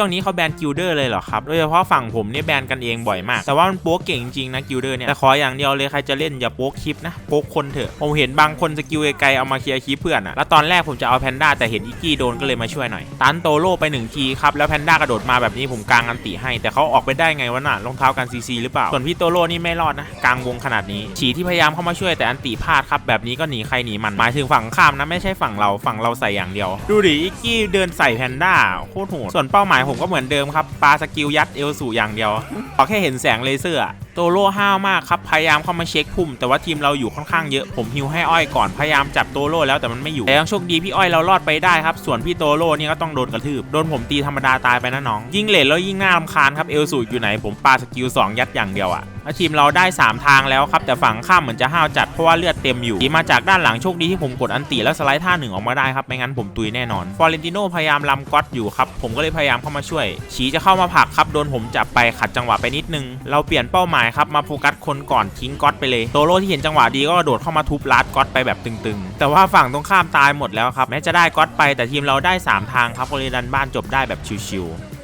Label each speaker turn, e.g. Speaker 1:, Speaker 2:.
Speaker 1: ช่วงนี้เขาแบนกิลเดอร์เลยเหรอครับ โดยเฉพาะฝั่งผมเนี่ยแบนกันเองบ่อยมาก แต่ว่ามันโป๊กเก่งจริงนะกิลเดอร์เนี่ยแต่ขออย่างเดียวเลยใครจะเล่นอย่าโป๊กคลิปนะโป๊กคนเถอะผมเห็นบางคนสกิลไกลๆเอามาเคลียร์คลิปเพื่อนอะแล้วตอนแรกผมจะเอาแพนด้าแต่เห็นอิกกี้โดนก็เลยมาช่วยหน่อยตันโตโร่ไปหนึ่งทีครับแล้วแพนด้ากระโดดมาแบบนี้ผมกางอันติให้ แต่เขาออกไปได้ไงวะน่ะรองเท้ากันซีซีหรือเปล่าส่วนพี่โตโร่นี่ไม่รอดนะกลางวงขนาดนี้ฉีที่พยายามเข้ามาช่วยแต่อันติพลาดครับแบบนี้ก็หนีใครหนีมันหมายถึงฝั่งข้ามนะไม่ใช่ฝั่งเราฝั่งเราใส่อย่างเดียว ดูดิอิกกี้เดินใส่แพนด้าโคตรโหดส่วนเป้าหมายผมก็เหมือนเดิมครับปาสกิลยัดเอลสู่อย่างเดียวพอแค่เห็นแสงเลเซอร์อะ โตโร่ห้าวมากครับ พยายามเข้ามาเช็คพุ่ม แต่ว่าทีมเราอยู่ค่อนข้างเยอะ ผมฮิวให้อ้อยก่อน พยายามจับโตโร่แล้วแต่มันไม่อยู่ แต่ยังโชคดีพี่อ้อยเรารอดไปได้ครับ ส่วนพี่โตโร่นี่ก็ต้องโดนกระทืบ โดนผมตีธรรมดาตายไปนะน้อง ยิ่งเลทแล้วยิ่งน่ารำคาญครับ เอลสูอยู่ไหน ผมปาสกิลสองยัดอย่างเดียวอะแล้วทีมเราได้ 3 ทางแล้วครับ แต่ฝั่งข้ามเหมือนจะห้าวจัดเพราะว่าเลือดเต็มอยู่ทีมาจากด้านหลังโชคดีที่ผมกดอันติแล้วสไลด์ท่าหนึ่งออกมาได้ครับไม่งั้นผมตุยแน่นอนฟอร์เรนติโนพยายามลำก๊อตอยู่ครับผมก็เลยพยายามเข้ามาช่วยฉีจะเข้ามาผลักครับโดนผมจับไปขัดจังหวะไปนิดนึงเราเปลี่ยนเป้าหมายครับมาโฟกัสคนก่อนทิ้งก๊อตไปเลยโตโร่ที่เห็นจังหวะดีก็กระโดดเข้ามาทุบลัดก๊อตไปแบบตึงๆ แต่ว่าฝั่งตรงข้ามตายหมดแล้วครับแม้จะได้ก๊อตไปแต่ทีมเราได้สามทางครับก็เลยดันบ้านจบได้แบบชิวๆ